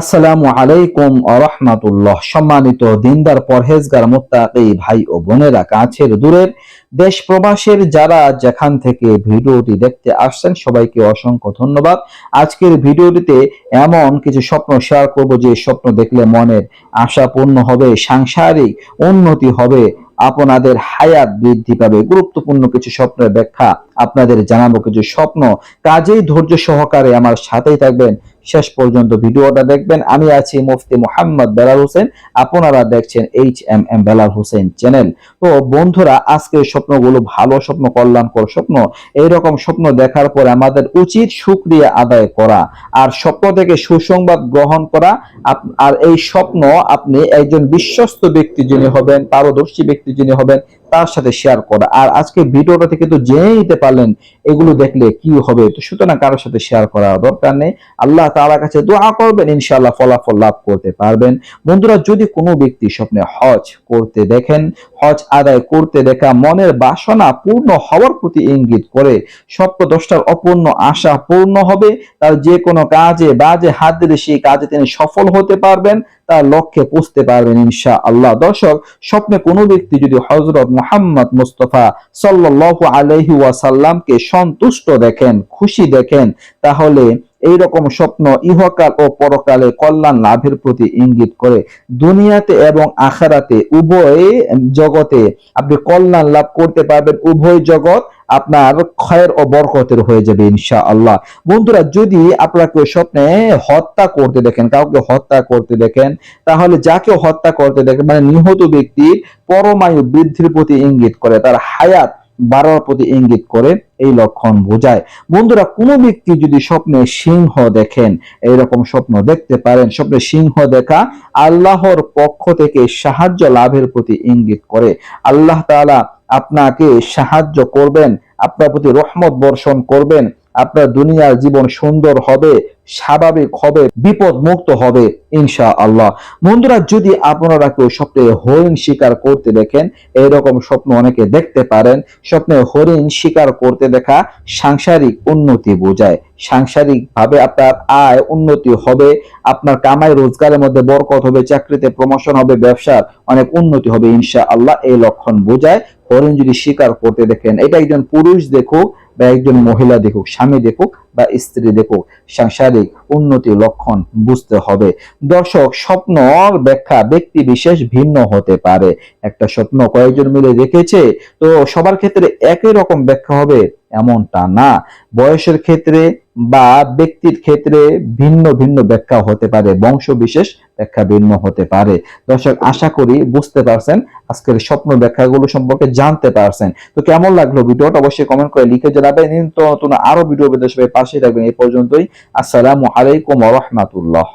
আসসালামু আলাইকুম আরহামাতুল্লাহ সম্মানিত দিনদার, পরহেজগার, মোত্তাকি ভাই ও বোনেরা, কাছের দূরের দেশ প্রবাসের যারা যেখান থেকে ভিডিওটি দেখতে আসছেন, সবাইকে অসংখ্য ধন্যবাদ। আজকের ভিডিওটিতে এমন কিছু স্বপ্ন শেয়ার করব যে স্বপ্ন দেখলে মনের আশা পূর্ণ হবে, সাংসারিক উন্নতি হবে, আপনাদের হায়াত বৃদ্ধি পাবে। গুরুত্বপূর্ণ কিছু স্বপ্নের ব্যাখ্যা আপনাদের জানাব, কিছু স্বপ্ন কাজেই ধৈর্য সহকারে আমার সাথেই থাকবেন। শেষ পর্যন্ত ভিডিওটা দেখবেন। আমি আছি মুফতি মোহাম্মদ বেলাল হোসেন। আপনারা দেখছেন H M M Belal Hossain channel. তো বন্ধুরা, আজকের স্বপ্নগুলো ভালো স্বপ্ন, কল্যাণকর স্বপ্ন, এইরকম স্বপ্ন দেখার পরে আমাদের উচিত সুক্রিয়া আদায় করা আর স্বপ্ন থেকে সুসংবাদ গ্রহণ করা। আর এই স্বপ্ন আপনি একজন বিশ্বস্ত ব্যক্তি যিনি হবেন, পারদর্শী ব্যক্তি যিনি হবেন তার সাথে শেয়ার করা। আর আজকে ভিডিওটা থেকে তো জেনে নিতে পারলেন, এগুলো দেখলে কি হবে। তো সুতরাং কারোর সাথে শেয়ার করা দরকার নেই। আল্লাহ তাআলার কাছে দোয়া করবেন, ইনশাআল্লাহ ফলাফল লাভ করতে পারবেন। বন্ধুরা, যদি কোনো ব্যক্তি স্বপ্নে হজ করতে দেখেন, হজ আদায় করতে দেখা, মনের বাসনা পূর্ণ হওয়ার প্রতি ইঙ্গিত করে স্বপ্ন দশটার অপূর্ণ আশা পূর্ণ হবে, তার যে কোনো কাজে বাজে হাত দিলে সেই কাজে তিনি সফল হতে পারবেন। তার লক্ষ্যে পৌঁছতে পারবেন ইনশা আল্লাহ দর্শক, স্বপ্নে কোনো ব্যক্তি যদি হজরত মোহাম্মদ মুস্তফা সাল্লাল্লাহু আলাইহি ওয়াসাল্লামকে সন্তুষ্ট দেখেন, খুশি দেখেন, তাহলে এই রকম স্বপ্ন ইহকাল ও পরকালে কল্যাণ লাভের প্রতি ইঙ্গিত করে। দুনিয়াতে এবং আখারাতে উভয় জগতে আপনি কল্যাণ লাভ করতে পারবেন, উভয় জগৎ আপনার ক্ষয়ের ও বরকতের হয়ে যাবে ইনশা আল্লাহ বন্ধুরা, যদি আপনাকে স্বপ্নে হত্যা করতে দেখেন, কাউকে হত্যা করতে দেখেন, তাহলে যাকে হত্যা করতে দেখেন মানে নিহত ব্যক্তির পরমায়ু বৃদ্ধির প্রতি ইঙ্গিত করে, তার হায়াত বাড়ার প্রতি ইঙ্গিত করে, এই লক্ষণ বোঝায়। বন্ধুরা, কোনো ব্যক্তি যদি স্বপ্নে সিংহ দেখেন, এইরকম স্বপ্ন দেখতে পারেন, স্বপ্নে সিংহ দেখা আল্লাহর পক্ষ থেকে সাহায্য লাভের প্রতি ইঙ্গিত করে। আল্লাহ তাআলা আপনাকে সাহায্য করবেন আপনার প্রতি রহমত বর্ষণ করবেন। আপনার দুনিয়ার জীবন সুন্দর হবে, স্বাভাবিক হবে বিপদ মুক্ত হবে ইনশা আল্লাহ বন্ধুরা, যদি আপনারা কেউ স্বপ্নে হরিণ শিকার করতে দেখেন এইরকম স্বপ্ন অনেকে দেখতে পারেন। স্বপ্নে হরিণ শিকার করতে দেখা সাংসারিক উন্নতি বোঝায়। সাংসারিক ভাবে আপনার আয় উন্নতি হবে, আপনার কামাই রোজগারের মধ্যে বরকত হবে, চাকরিতে প্রমোশন হবে, ব্যবসার অনেক উন্নতি হবে ইনশা আল্লাহ এই লক্ষণ বোঝায় হরিণ যদি শিকার করতে দেখেন। এটা একজন পুরুষ দেখুক বা একজন মহিলা দেখুক, স্বামী দেখুক বা স্ত্রী দেখুক, সাংসারিক উন্নতি লক্ষণ বুঝতে হবে। দর্শক, স্বপ্ন ব্যাখ্যা ব্যক্তি বিশেষ ভিন্ন হতে পারে। একটা স্বপ্ন কয়েকজন মিলে দেখেছে, তো সবার ক্ষেত্রে একই রকম ব্যাখ্যা হবে। এমনটা না। বয়সের ক্ষেত্রে বা ব্যক্তির ক্ষেত্রে ভিন্ন ভিন্ন ব্যাখ্যা হতে পারে বংশ বিশেষ ব্যাখ্যা ভিন্ন হতে পারে। দর্শক, আশা করি বুঝতে পারছেন, আজকের স্বপ্ন ব্যাখ্যাগুলো সম্পর্কে জানতে পারছেন। তো কেমন লাগল ভিডিওটা? অবশ্যই কমেন্ট করে লিখে জানাবেন। নিত্য নতুন আরও ভিডিও পেতে সবাই পাশে থাকবেন। এই পর্যন্তই। আসসালামু আলাইকুম রাহমাতুল্লাহ।